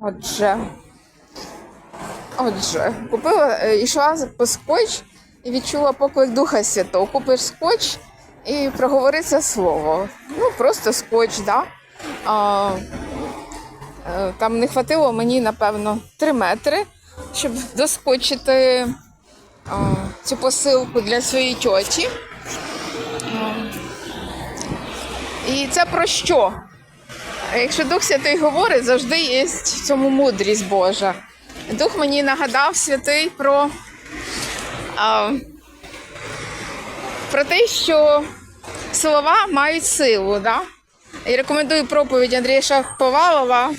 Отже. Отже, купила, е, йшла по скотч і відчула поклик Духа Святого. Купиш скотч і проговори це слово. Ну, просто скотч, да? А, е, там не хватило мені, напевно, 3 метри, щоб доскочити а, цю посилку для своєї тьоті. А, І це про що? Якщо Дух Святий говорить, завжди є в цьому мудрість Божа. Дух мені нагадав святий про, а, про те, що слова мають силу. Да? І рекомендую проповідь Андрія Шахповалова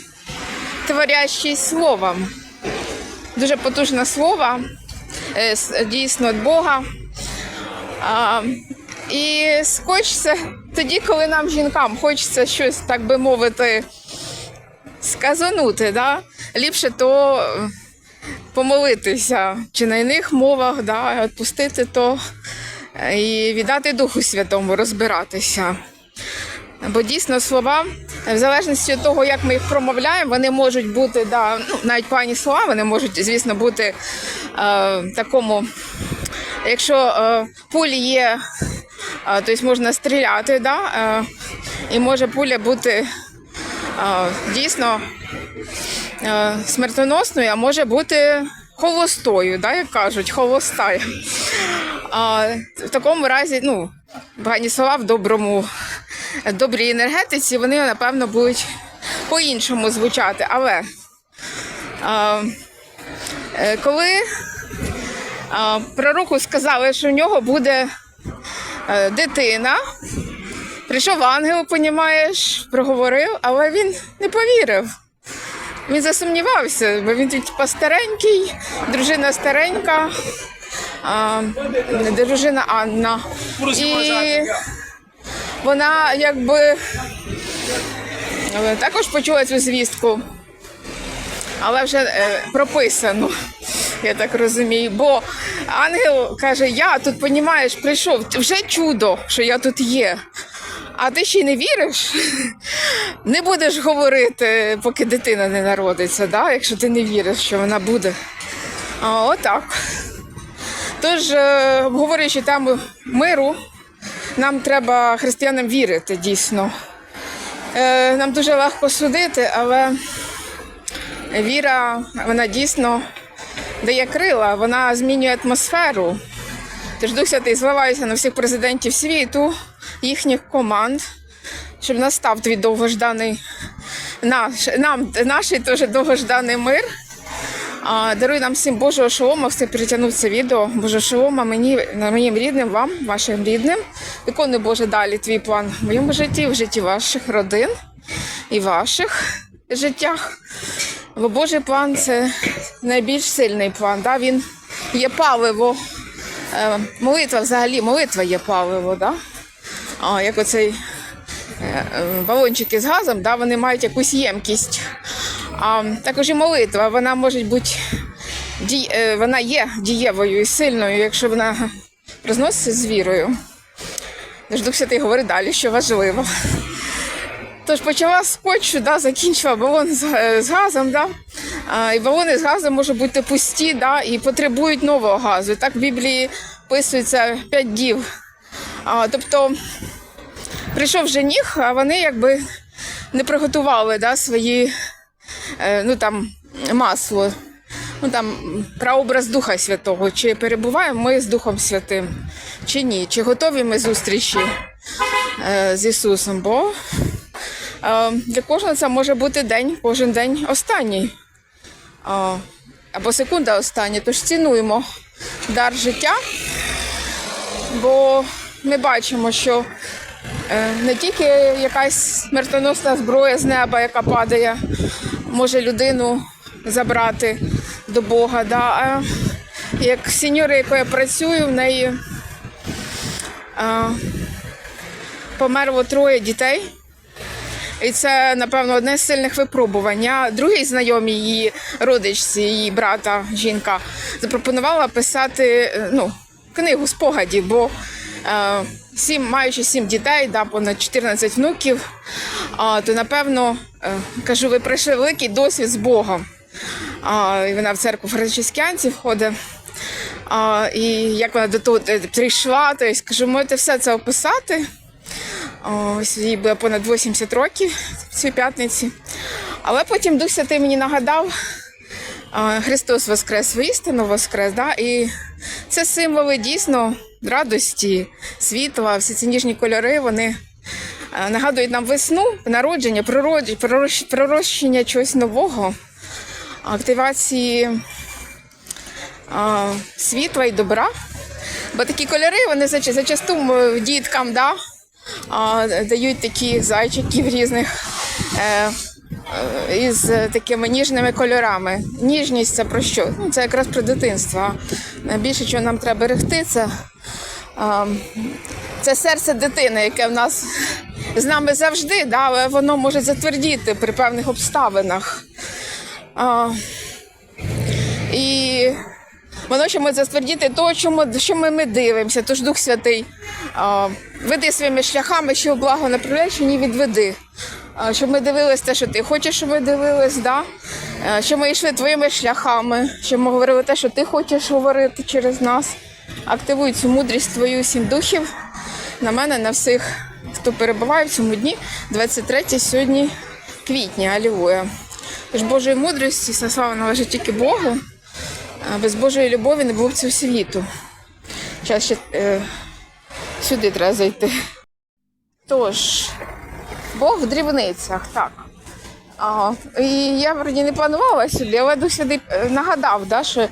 Творящий словом. Дуже потужне слово, е, дійсно від Бога. А, і це тоді, коли нам, жінкам, хочеться щось, так би мовити, сказанути, да? ліпше то е, помолитися чи на іних мовах, да? відпустити то е, і віддати Духу Святому розбиратися. Бо дійсно слова, в залежності від того, як ми їх промовляємо, вони можуть бути, да, ну, навіть погані слова, вони можуть, звісно, бути е, такому, якщо е, пулі є, тобто можна стріляти, да, е, і може пуля бути е, дійсно е, смертоносною, а може бути холостою, да, як кажуть, холоста. В такому разі, ну, погані слова в доброму, добрій енергетиці, вони, напевно, будуть по-іншому звучати. Але е, коли пророку сказали, що в нього буде е, дитина, прийшов ангел, понімаєш, проговорив, але він не повірив. Він засумнівався, бо він типа старенький, дружина старенька, а, дружина Анна. І вона якби е, також почула цю звістку, але вже е, прописано, я так розумію. Бо ангел каже: Я тут, понімаєш, прийшов, вже чудо, що я тут є. А ти ще й не віриш? Не будеш говорити, поки дитина не народиться, да? якщо ти не віриш, що вона буде. А, отак. Тож, е, обговорюючи тему миру, нам треба християнам вірити дійсно. Е, Нам дуже легко судити, але віра, вона дійсно дає крила, вона змінює атмосферу. Тож Дух Святий зливається на всіх президентів світу, їхніх команд, щоб настав твій довгожданий наш, нам, наш теж довгожданий мир. А, даруй нам всім Божого шолома, все перетягнув це відео. Божого шолома мені, моїм рідним, вам, вашим рідним. Виконуй Боже далі твій план в моєму житті, в житті ваших родин і ваших життях. Бо Божий план це найбільш сильний план. Да? Він є паливо. Е, молитва взагалі, молитва є паливо, да? а, як оцей е, балончики з газом, да, вони мають якусь ємкість. А також і молитва, вона може бути дій, е, вона є дієвою і сильною, якщо вона розноситься з вірою. Дух Святий говорить далі, що важливо. Тож почала з скотчу, да, закінчила балон з, з газом, да? а, і балони з газом можуть бути пусті да, і потребують нового газу. Так в Біблії описується п'ять дів. А, тобто прийшов жених, а вони якби не приготували да, свої е, ну, там, масло. Ну, там, прообраз Духа Святого. Чи перебуваємо ми з Духом Святим, чи ні? Чи готові ми зустрічі е, з Ісусом? Бо для кожного це може бути день, кожен день останній. Або секунда остання. Тож цінуємо дар життя, бо ми бачимо, що е, не тільки якась смертоносна зброя з неба, яка падає, може людину забрати до Бога. Да? А як сеньора, якою я працюю, в неї е, померло троє дітей. І це, напевно, одне з сильних випробувань. Я другій знайомій її родичці, її брата, жінка, запропонувала писати е, ну, книгу спогадів, бо е, сім, маючи сім дітей, да, понад 14 внуків, а, то напевно е, кажу, ви пройшли великий досвід з Богом. А, і вона в церкву францисканців ходить. А, і як вона до того е, прийшла, то я скажу, можете все це описати. Ось їй буде понад 80 років цій п'ятниці. Але потім Дух Святий мені нагадав, Христос Воскрес, воістину Воскрес. Да? І це символи дійсно радості, світла, всі ці ніжні кольори, вони нагадують нам весну, народження, пророщення чогось нового, активації світла і добра. Бо такі кольори вони зач- зачасту діткам да, а, дають такі зайчиків різних е, е, із такими ніжними кольорами. Ніжність це про що? Ну, це якраз про дитинство. Найбільше, що нам треба берегти, це, а, це серце дитини, яке в нас з нами завжди, да, але воно може затвердіти при певних обставинах. А, і воно ще може затвердіти то, що ми, що ми, ми дивимося. Тож Дух Святий, веди своїми шляхами, що благо направляєш, ні відведи. Щоб ми дивились те, що ти хочеш, щоб ми дивились, да? Щоб ми йшли твоїми шляхами, щоб ми говорили те, що ти хочеш говорити через нас. Активуй цю мудрість твою сім духів на мене, на всіх, хто перебуває в цьому дні, 23 сьогодні квітня, алілуя. Тож Божої мудрості, слава належить тільки Богу. Без Божої любові не було б цього світу. Зараз ще е, сюди треба зайти. Тож, Бог в дрібницях, так. А, і я вроді не планувала сюди, але сюди нагадав, да, що е,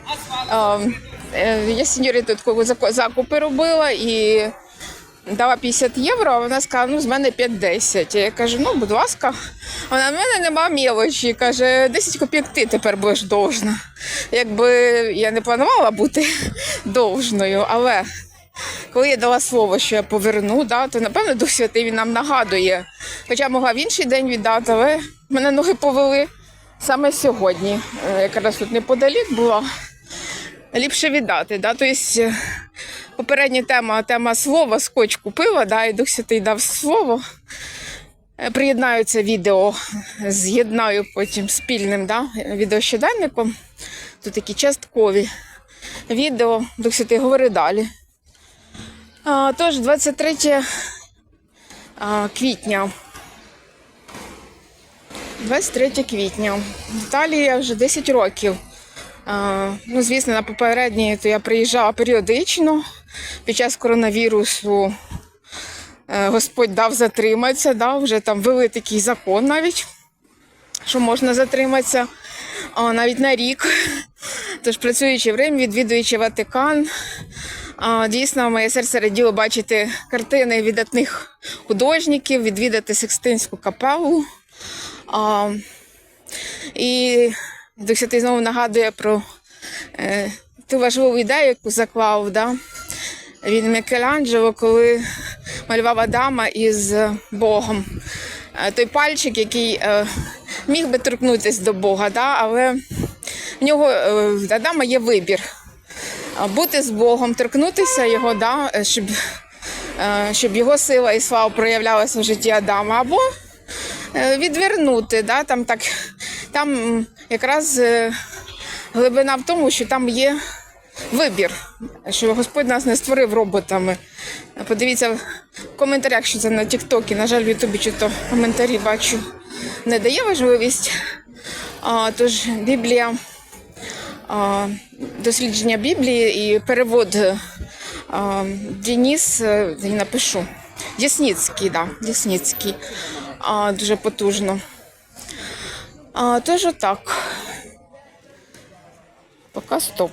е, я сеньорі тут закупи робила і дала 50 євро, а вона сказала, ну з мене 5-10. Я кажу, ну, будь ласка, вона в мене нема мілочі. Каже, 10 копійок ти тепер будеш довжна. Якби я не планувала бути довжною, але коли я дала слово, що я поверну, да, то напевно Дух Святий він нам нагадує. Хоча могла в інший день віддати, але мене ноги повели саме сьогодні. Е, Якраз тут неподалік була. Ліпше віддати. Да? Тобто, попередня тема, тема слова, скотч купила, да, і Дух Святий дав слово. Е, Приєднаю це відео, з'єднаю потім спільним да, відеощоденником. Тут такі часткові відео. Дух Святий говори далі. А, тож, 23 а, квітня. 23 квітня. В Італії я вже 10 років. Ну, звісно, на попередній то я приїжджала періодично. Під час коронавірусу е, Господь дав затриматися, да, вже там ввели такий закон навіть, що можна затриматися а, навіть на рік. Тож працюючи в Римі, відвідуючи Ватикан, дійсно моє серце раділо бачити картини видатних художників, відвідати Секстинську капелу. І Дух Святий знову нагадує про е, ту важливу ідею, яку заклав да? Він Мікеланджело, коли малював Адама із Богом. Е, той пальчик, який е, міг би торкнутися до Бога, да? але в нього е, в Адама є вибір. Бути з Богом, торкнутися його, да? щоб, щоб його сила і слава проявлялася в житті Адама, або відвернути. Да? Там, так, там якраз глибина в тому, що там є вибір, що Господь нас не створив роботами. Подивіться в коментарях, що це на Тіктокі. На жаль, в Ютубі чи то коментарі бачу, не дає важливість. А, тож Біблія, а, дослідження Біблії і перевод а, Дініс, е, я напишу. Дісніцький, да, Дісніцький. А, дуже потужно. А, тож отак. Поки стоп.